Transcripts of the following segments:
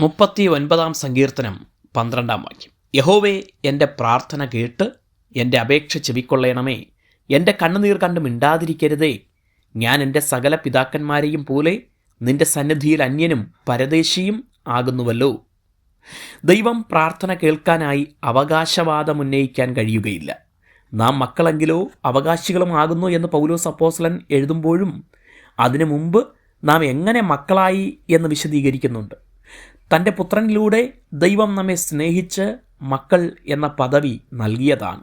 മുപ്പത്തി ഒൻപതാം സങ്കീർത്തനം പന്ത്രണ്ടാം വാക്യം. യഹോവേ എന്റെ പ്രാർത്ഥന കേട്ട് എന്റെ അപേക്ഷ ചെവിക്കൊള്ളയണമേ എന്റെ കണ്ണുനീർ കണ്ട് മിണ്ടാതിരിക്കരുതേ. ഞാൻ എന്റെ സകല പിതാക്കന്മാരെയും പോലെ നിന്റെ സന്നിധിയിൽ അന്യനും പരദേശിയും ആകുന്നുവല്ലോ. ദൈവം പ്രാർത്ഥന കേൾക്കാനായി അവകാശവാദം ഉന്നയിക്കാൻ കഴിയുകയില്ല. നാം മക്കളെങ്കിലോ അവകാശികളും ആകുന്നു എന്ന് പൗലോസ് അപ്പോസ്ലൻ എഴുതുമ്പോഴും അതിനു മുമ്പ് നാം എങ്ങനെ മക്കളായി എന്ന് വിശദീകരിക്കുന്നുണ്ട്. തന്റെ പുത്രനിലൂടെ ദൈവം നമ്മെ സ്നേഹിച്ച് മക്കൾ എന്ന പദവി നൽകിയതാണ്.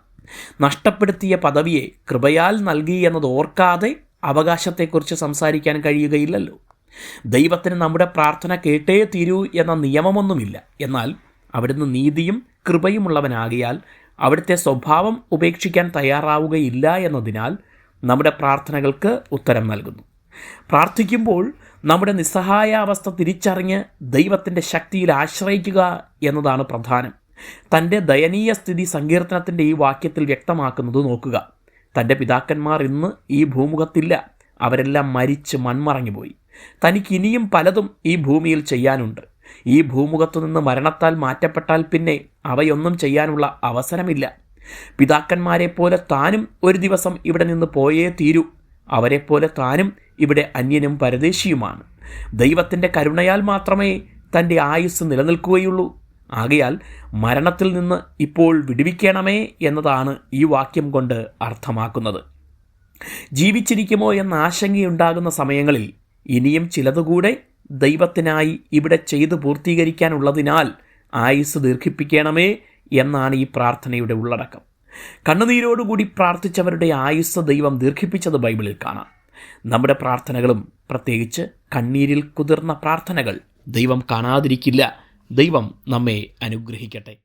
നഷ്ടപ്പെടുത്തിയ പദവിയെ കൃപയാൽ നൽകി എന്നത് ഓർക്കാതെ അവകാശത്തെക്കുറിച്ച് സംസാരിക്കാൻ കഴിയുകയില്ലല്ലോ. ദൈവത്തിന് നമ്മുടെ പ്രാർത്ഥന കേട്ടേ തീരൂ എന്ന നിയമമൊന്നുമില്ല. എന്നാൽ അവിടുന്ന് നീതിയും കൃപയുമുള്ളവനാകിയാൽ അവിടുത്തെ സ്വഭാവം ഉപേക്ഷിക്കാൻ തയ്യാറാവുകയില്ല എന്നതിനാൽ നമ്മുടെ പ്രാർത്ഥനകൾക്ക് ഉത്തരം നൽകുന്നു. പ്രാർത്ഥിക്കുമ്പോൾ നമ്മുടെ നിസ്സഹായാവസ്ഥ തിരിച്ചറിഞ്ഞ് ദൈവത്തിന്റെ ശക്തിയിൽ ആശ്രയിക്കുക എന്നതാണ് പ്രധാനം. തന്റെ ദയനീയ സ്ഥിതി സങ്കീർത്തനത്തിന്റെ ഈ വാക്യത്തിൽ വ്യക്തമാക്കുന്നത് നോക്കുക. തന്റെ പിതാക്കന്മാർ ഇന്ന് ഈ ഭൂമുഖത്തില്ല. അവരെല്ലാം മരിച്ച് മൺമറഞ്ഞുപോയി. തനിക്ക് ഇനിയും പലതും ഈ ഭൂമിയിൽ ചെയ്യാനുണ്ട്. ഈ ഭൂമുഖത്തു നിന്ന് മരണത്താൽ മാറ്റപ്പെട്ടാൽ പിന്നെ അവയൊന്നും ചെയ്യാനുള്ള അവസരമില്ല. പിതാക്കന്മാരെ പോലെ താനും ഒരു ദിവസം ഇവിടെ നിന്ന് പോയേ തീരൂ. അവരെപ്പോലെ താനും ഇവിടെ അന്യനും പരദേശിയുമാണ്. ദൈവത്തിന്റെ കരുണയാൽ മാത്രമേ തന്റെ ആയുസ് നിലനിൽക്കുകയുള്ളൂ. ആകയാൽ മരണത്തിൽ നിന്ന് ഇപ്പോൾ വിടുവിക്കണമേ എന്നതാണ് ഈ വാക്യം കൊണ്ട് അർത്ഥമാക്കുന്നത്. ജീവിച്ചിരിക്കുമോ എന്ന ആശങ്കയുണ്ടാകുന്ന സമയങ്ങളിൽ ഇനിയും ചിലതുകൂടെ ദൈവത്തിനായി ഇവിടെ ചെയ്തു പൂർത്തീകരിക്കാനുള്ളതിനാൽ ആയുസ് ദീർഘിപ്പിക്കണമേ എന്നാണ് ഈ പ്രാർത്ഥനയുടെ ഉള്ളടക്കം. കണ്ണുനീരോടുകൂടി പ്രാർത്ഥിച്ചവരുടെ ആയുസ് ദൈവം ദീർഘിപ്പിച്ചത് ബൈബിളിൽ കാണാം. നമ്മുടെ പ്രാർത്ഥനകളും പ്രത്യേകിച്ച് കണ്ണീരിൽ കുതിർന്ന പ്രാർത്ഥനകൾ ദൈവം കാണാതിരിക്കില്ല. ദൈവം നമ്മെ അനുഗ്രഹിക്കട്ടെ.